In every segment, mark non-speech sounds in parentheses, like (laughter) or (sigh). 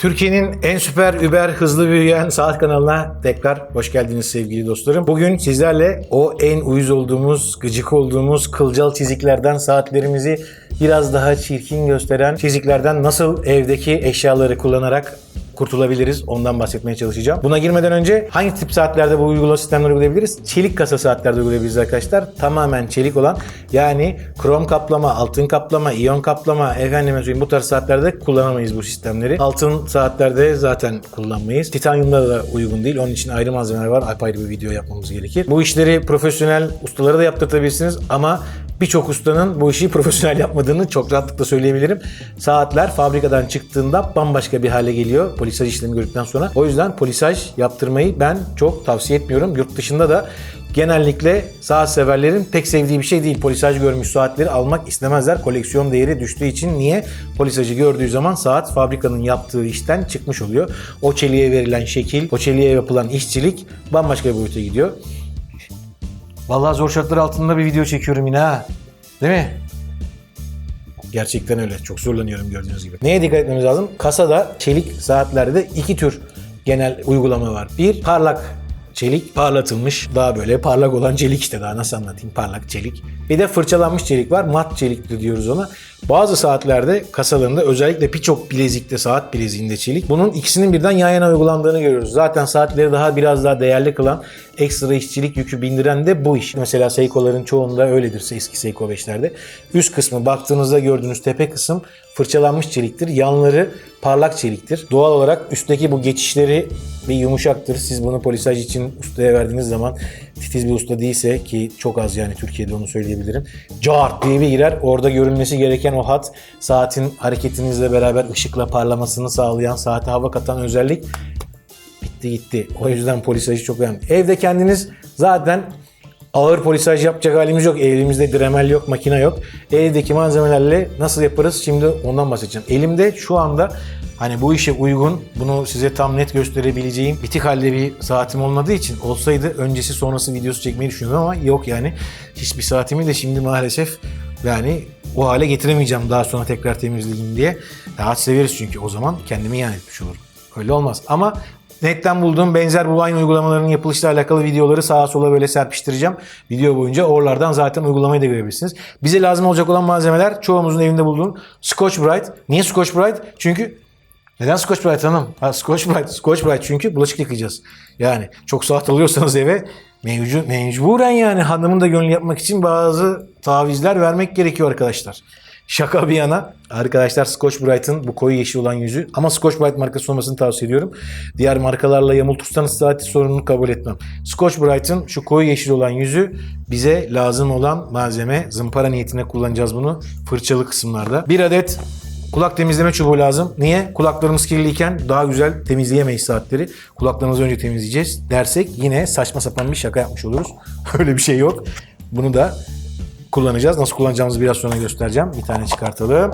Türkiye'nin en süper, über, hızlı büyüyen saat kanalına tekrar hoş geldiniz sevgili dostlarım. Bugün sizlerle o en uyuz olduğumuz, gıcık olduğumuz kılcal çiziklerden saatlerimizi biraz daha çirkin gösteren çiziklerden nasıl evdeki eşyaları kullanarak kurtulabiliriz. Ondan bahsetmeye çalışacağım. Buna girmeden önce hangi tip saatlerde bu uygulama sistemleri uygulayabiliriz? Çelik kasa saatlerde uygulayabiliriz arkadaşlar. Tamamen çelik olan yani krom kaplama, altın kaplama, iyon kaplama, efendime söyleyeyim bu tarz saatlerde kullanamayız bu sistemleri. Altın saatlerde zaten kullanmayız. Titanyumda da uygun değil. Onun için ayrı malzemeler var. Apayrı bir video yapmamız gerekir. Bu işleri profesyonel ustalara da yaptırtabilirsiniz ama Birçok ustanın bu işi profesyonel yapmadığını çok rahatlıkla söyleyebilirim. Saatler fabrikadan çıktığında bambaşka bir hale geliyor polisaj işlemi gördükten sonra. O yüzden polisaj yaptırmayı ben çok tavsiye etmiyorum. Yurt dışında da genellikle saat severlerin pek sevdiği bir şey değil. Polisaj görmüş saatleri almak istemezler. Koleksiyon değeri düştüğü için niye? Polisajı gördüğü zaman saat fabrikanın yaptığı işten çıkmış oluyor. O çeliğe verilen şekil, o çeliğe yapılan işçilik bambaşka bir boyuta gidiyor. Vallahi zor şartlar altında bir video çekiyorum yine ha. Değil mi? Gerçekten öyle. Çok zorlanıyorum gördüğünüz gibi. Neye dikkat etmemiz lazım? Kasada çelik saatlerde iki tür genel uygulama var. Bir parlak çelik parlatılmış daha böyle parlak olan çelik işte daha nasıl anlatayım parlak çelik. Bir de fırçalanmış çelik var mat çelik diyoruz ona. Bazı saatlerde kasalarında özellikle birçok bilezikte saat bileziğinde çelik. Bunun ikisinin birden yan yana uygulandığını görüyoruz. Zaten saatleri daha biraz daha değerli kılan ekstra işçilik yükü bindiren de bu iş. Mesela Seiko'ların çoğunda öyledir eski Seiko 5'lerde. Üst kısmı baktığınızda gördüğünüz tepe kısım fırçalanmış çeliktir. Yanları parlak çeliktir. Doğal olarak üstteki bu geçişleri bir yumuşaktır. Siz bunu polisaj için ustaya verdiğiniz zaman titiz bir usta değilse ki çok az yani Türkiye'de onu söyleyebilirim. Cart diye bir girer. Orada görülmesi gereken o hat saatin hareketinizle beraber ışıkla parlamasını sağlayan, saate hava katan özellik bitti gitti. O yüzden polisajı çok önemli. Evde kendiniz zaten ağır polisaj yapacak halimiz yok. Elimizde dremel yok, makine yok. Evdeki malzemelerle nasıl yaparız? Şimdi ondan bahsedeceğim. Elimde şu anda hani bu işe uygun, bunu size tam net gösterebileceğim bitik halde bir saatim olmadığı için olsaydı öncesi sonrası videosu çekmeyi düşünüyorum ama yok yani. Hiçbir saatimi de şimdi maalesef yani o hale getiremeyeceğim daha sonra tekrar temizleyeyim diye. Rahat severiz çünkü o zaman kendimi ilan etmiş olurum. Öyle olmaz. Ama Netten bulduğum benzer bu aynı uygulamaların yapılışla alakalı videoları sağa sola böyle serpiştireceğim. Video boyunca oralardan zaten uygulamayı da görebilirsiniz. Bize lazım olacak olan malzemeler çoğumuzun evinde bulduğum Scotch Brite. Niye Scotch Brite? Çünkü neden Scotch Brite hanım? Ha, Scotch Brite, Scotch Brite çünkü bulaşık yıkayacağız. Yani çok saat alıyorsanız eve mevcu, mecburen yani hanımın da gönlü yapmak için bazı tavizler vermek gerekiyor arkadaşlar. Şaka bir yana arkadaşlar Scotch Brite'ın bu koyu yeşil olan yüzü ama Scotch Brite markası olmasını tavsiye ediyorum. Diğer markalarla yamultursanız saati sorununu kabul etmem. Scotch Brite'ın şu koyu yeşil olan yüzü bize lazım olan malzeme. Zımpara niyetine kullanacağız bunu fırçalı kısımlarda. Bir adet Kulak temizleme çubuğu lazım. Niye? Kulaklarımız kirliyken daha güzel temizleyemeyiz saatleri. Kulaklarımızı önce temizleyeceğiz dersek yine saçma sapan bir şaka yapmış oluruz. (laughs) Öyle bir şey yok. Bunu da kullanacağız. Nasıl kullanacağımızı biraz sonra göstereceğim. Bir tane çıkartalım.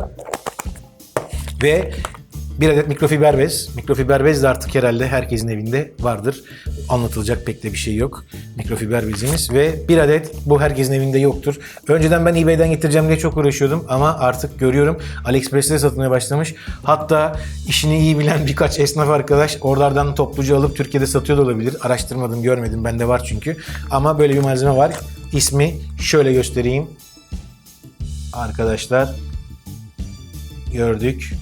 Ve bir adet mikrofiber bez. Mikrofiber bez de artık herhalde herkesin evinde vardır. Anlatılacak pek de bir şey yok. Mikrofiber bezimiz ve bir adet bu herkesin evinde yoktur. Önceden ben eBay'den getireceğim diye çok uğraşıyordum ama artık görüyorum AliExpress'te satılmaya başlamış. Hatta işini iyi bilen birkaç esnaf arkadaş oralardan topluca alıp Türkiye'de satıyor da olabilir. Araştırmadım, görmedim. Bende var çünkü. Ama böyle bir malzeme var. İsmi şöyle göstereyim. Arkadaşlar gördük.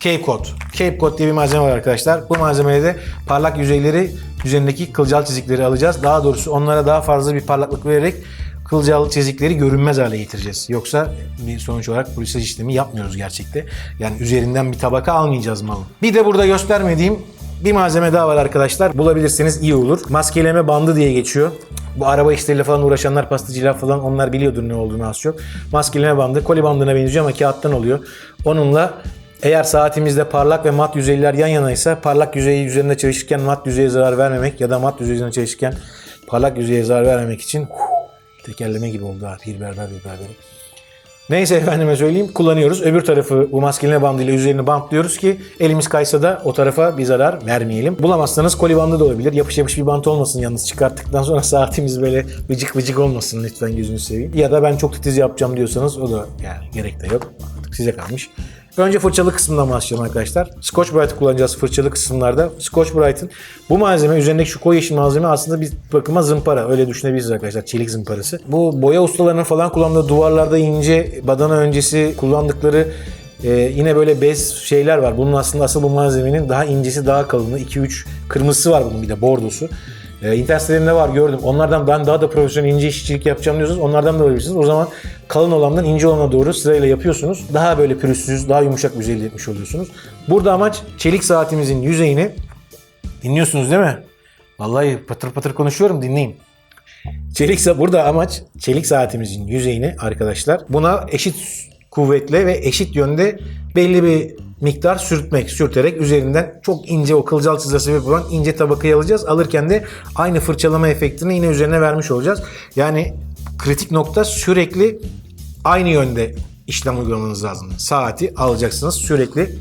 Cape Cod. Cape Cod diye bir malzeme var arkadaşlar. Bu malzemede de parlak yüzeyleri üzerindeki kılcal çizikleri alacağız. Daha doğrusu onlara daha fazla bir parlaklık vererek kılcal çizikleri görünmez hale getireceğiz. Yoksa bir sonuç olarak polisaj işlemi yapmıyoruz gerçekte. Yani üzerinden bir tabaka almayacağız malı. Bir de burada göstermediğim bir malzeme daha var arkadaşlar. Bulabilirseniz iyi olur. Maskeleme bandı diye geçiyor. Bu araba işleriyle falan uğraşanlar, pastacılar falan onlar biliyordur ne olduğunu az çok. Maskeleme bandı, koli bandına benziyor ama kağıttan oluyor. Onunla eğer saatimizde parlak ve mat yüzeyler yan yanaysa parlak yüzeyi üzerinde çalışırken mat yüzeye zarar vermemek ya da mat yüzeyi üzerinde çalışırken parlak yüzeye zarar vermemek için tekerleme gibi oldu ha. Bir berber bir berberi. Neyse efendime söyleyeyim kullanıyoruz. Öbür tarafı bu maskeleme bandıyla üzerini bantlıyoruz ki elimiz kaysa da o tarafa bir zarar vermeyelim. Bulamazsanız koli bandı da olabilir. Yapış yapış bir bant olmasın yalnız çıkarttıktan sonra (laughs) saatimiz böyle vıcık vıcık olmasın lütfen gözünü seveyim. Ya da ben çok titiz yapacağım diyorsanız o da yani gerek de yok. Artık size kalmış. Önce fırçalı kısmından başlayalım arkadaşlar. Scotch Brite'ı kullanacağız fırçalı kısımlarda. Scotch Brite'ın bu malzeme üzerindeki şu koyu yeşil malzeme aslında bir bakıma zımpara. Öyle düşünebilirsiniz arkadaşlar. Çelik zımparası. Bu boya ustalarının falan kullandığı duvarlarda ince badana öncesi kullandıkları ee, yine böyle bez şeyler var. Bunun aslında asıl bu malzemenin daha incesi daha kalını. 2-3 kırmızısı var bunun bir de bordosu. Ee, internet sitelerinde var gördüm. Onlardan ben daha da profesyonel ince işçilik yapacağım diyorsunuz. Onlardan da alabilirsiniz. O zaman kalın olandan ince olana doğru sırayla yapıyorsunuz. Daha böyle pürüzsüz, daha yumuşak bir elde etmiş oluyorsunuz. Burada amaç çelik saatimizin yüzeyini dinliyorsunuz değil mi? Vallahi patır patır konuşuyorum dinleyin. Çelik burada amaç çelik saatimizin yüzeyini arkadaşlar buna eşit kuvvetle ve eşit yönde belli bir miktar sürtmek, sürterek üzerinden çok ince o kılcal çizgiye sebep olan ince tabakayı alacağız. Alırken de aynı fırçalama efektini yine üzerine vermiş olacağız. Yani kritik nokta sürekli aynı yönde işlem uygulamanız lazım. Saati alacaksınız sürekli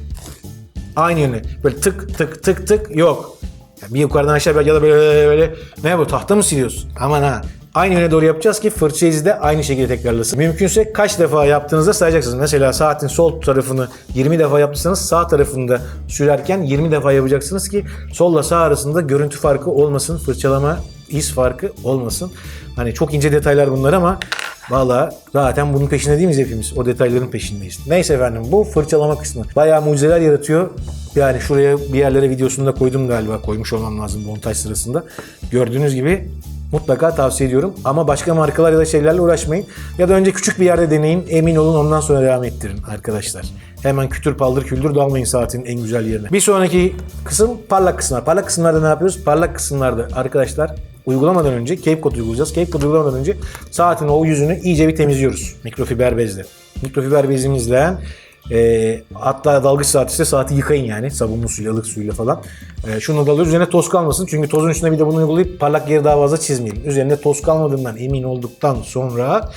aynı yöne. Böyle tık tık tık tık yok. Yani bir yukarıdan aşağı ya da böyle böyle ne bu tahta mı siliyorsun? Aman ha. Aynı yöne doğru yapacağız ki fırça izi de aynı şekilde tekrarlasın. Mümkünse kaç defa yaptığınızda sayacaksınız. Mesela saatin sol tarafını 20 defa yaptıysanız sağ tarafını da sürerken 20 defa yapacaksınız ki solla sağ arasında görüntü farkı olmasın. Fırçalama iz farkı olmasın. Hani çok ince detaylar bunlar ama Valla zaten bunun peşinde değil miyiz hepimiz? O detayların peşindeyiz. Neyse efendim bu fırçalama kısmı. Bayağı mucizeler yaratıyor. Yani şuraya bir yerlere videosunu da koydum galiba. Koymuş olmam lazım montaj sırasında. Gördüğünüz gibi mutlaka tavsiye ediyorum. Ama başka markalar ya da şeylerle uğraşmayın. Ya da önce küçük bir yerde deneyin. Emin olun ondan sonra devam ettirin arkadaşlar. Hemen kütür paldır küldür dalmayın saatin en güzel yerine. Bir sonraki kısım parlak kısımlar. Parlak kısımlarda ne yapıyoruz? Parlak kısımlarda arkadaşlar uygulamadan önce Cape Cod uygulayacağız. Cape Cod uygulamadan önce saatin o yüzünü iyice bir temizliyoruz mikrofiber bezle. Mikrofiber bezimizle e, hatta dalgıç saat ise saati yıkayın yani sabunlu suyla, ılık suyla falan. E, şunu da alıyoruz. Üzerine toz kalmasın. Çünkü tozun üstüne bir de bunu uygulayıp parlak yeri daha fazla çizmeyelim. Üzerinde toz kalmadığından emin olduktan sonra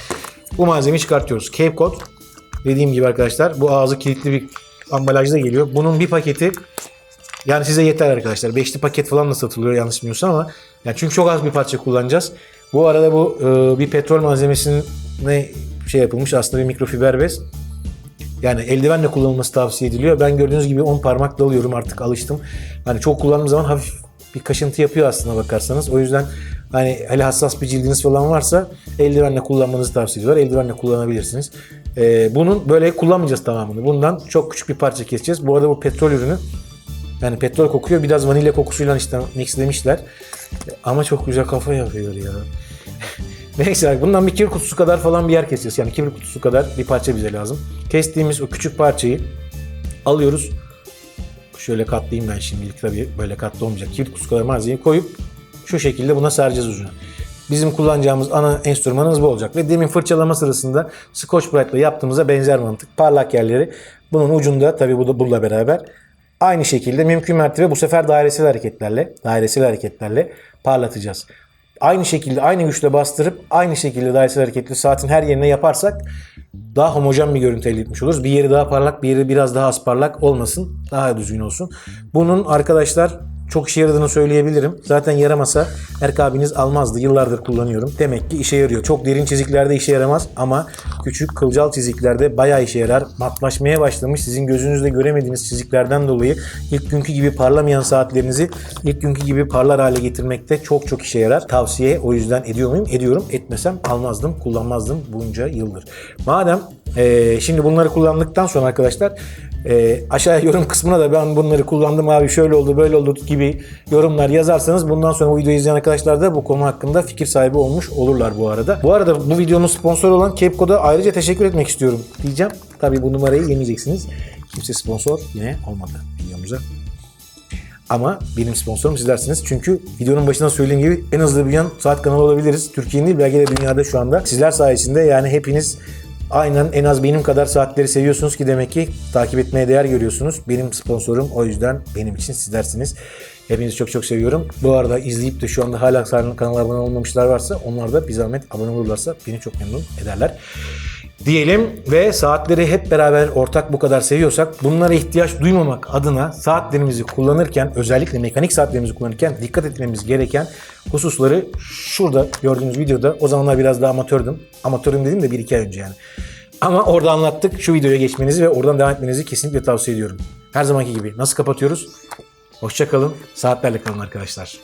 bu malzemeyi çıkartıyoruz. Cape Cod dediğim gibi arkadaşlar bu ağzı kilitli bir ambalajda geliyor. Bunun bir paketi yani size yeter arkadaşlar. Beşli paket falan da satılıyor yanlış bilmiyorsam ama yani çünkü çok az bir parça kullanacağız. Bu arada bu e, bir petrol malzemesine şey yapılmış aslında bir mikrofiber bez. Yani eldivenle kullanılması tavsiye ediliyor. Ben gördüğünüz gibi 10 parmak dalıyorum artık alıştım. Hani çok kullandığım zaman hafif bir kaşıntı yapıyor aslında bakarsanız. O yüzden hani hele hassas bir cildiniz falan varsa eldivenle kullanmanızı tavsiye ediyorlar. Eldivenle kullanabilirsiniz. Ee, bunun böyle kullanmayacağız tamamını. Bundan çok küçük bir parça keseceğiz. Bu arada bu petrol ürünü. Yani petrol kokuyor. Biraz vanilya kokusuyla işte mixlemişler. Ama çok güzel kafa yapıyor ya. Neyse bundan bir kibrit kutusu kadar falan bir yer keseceğiz. Yani kibrit kutusu kadar bir parça bize lazım. Kestiğimiz o küçük parçayı alıyoruz. Şöyle katlayayım ben şimdilik tabii böyle katlı olmayacak. Kibrit kutusu kadar malzemeyi koyup şu şekilde buna sereceğiz ucuna. Bizim kullanacağımız ana enstrümanımız bu olacak. Ve demin fırçalama sırasında Scotch Brite'la yaptığımıza benzer mantık. Parlak yerleri bunun ucunda tabii bu da bununla beraber aynı şekilde mümkün mertebe bu sefer dairesel hareketlerle, dairesel hareketlerle parlatacağız. Aynı şekilde aynı güçle bastırıp aynı şekilde dairesel hareketli saatin her yerine yaparsak daha homojen bir görüntü elde etmiş oluruz. Bir yeri daha parlak, bir yeri biraz daha az parlak olmasın. Daha düzgün olsun. Bunun arkadaşlar çok işe yaradığını söyleyebilirim. Zaten yaramasa Erk abiniz almazdı. Yıllardır kullanıyorum. Demek ki işe yarıyor. Çok derin çiziklerde işe yaramaz ama küçük kılcal çiziklerde bayağı işe yarar. Matlaşmaya başlamış. Sizin gözünüzde göremediğiniz çiziklerden dolayı ilk günkü gibi parlamayan saatlerinizi ilk günkü gibi parlar hale getirmekte çok çok işe yarar. Tavsiye o yüzden ediyor muyum? Ediyorum. Etmesem almazdım, kullanmazdım bunca yıldır. Madem eee, şimdi bunları kullandıktan sonra arkadaşlar e, aşağıya yorum kısmına da ben bunları kullandım abi şöyle oldu böyle oldu gibi yorumlar yazarsanız bundan sonra bu videoyu izleyen arkadaşlar da bu konu hakkında fikir sahibi olmuş olurlar bu arada. Bu arada bu videonun sponsoru olan Capco'da ayrıca teşekkür etmek istiyorum diyeceğim. Tabii bu numarayı yemeyeceksiniz. Kimse sponsor yine olmadı videomuza. Ama benim sponsorum sizlersiniz. Çünkü videonun başında söylediğim gibi en hızlı büyüyen saat kanalı olabiliriz. Türkiye'nin değil belki de dünyada şu anda. Sizler sayesinde yani hepiniz aynen en az benim kadar saatleri seviyorsunuz ki demek ki takip etmeye değer görüyorsunuz. Benim sponsorum o yüzden benim için sizlersiniz. Hepinizi çok çok seviyorum. Bu arada izleyip de şu anda hala kanala abone olmamışlar varsa onlar da bir zahmet abone olurlarsa beni çok memnun ederler. Diyelim ve saatleri hep beraber ortak bu kadar seviyorsak bunlara ihtiyaç duymamak adına saatlerimizi kullanırken özellikle mekanik saatlerimizi kullanırken dikkat etmemiz gereken hususları şurada gördüğünüz videoda o zamanlar biraz daha amatördüm. Amatörüm dediğim de 1-2 ay önce yani. Ama orada anlattık. Şu videoya geçmenizi ve oradan devam etmenizi kesinlikle tavsiye ediyorum. Her zamanki gibi. Nasıl kapatıyoruz? Hoşçakalın. Saatlerle kalın arkadaşlar.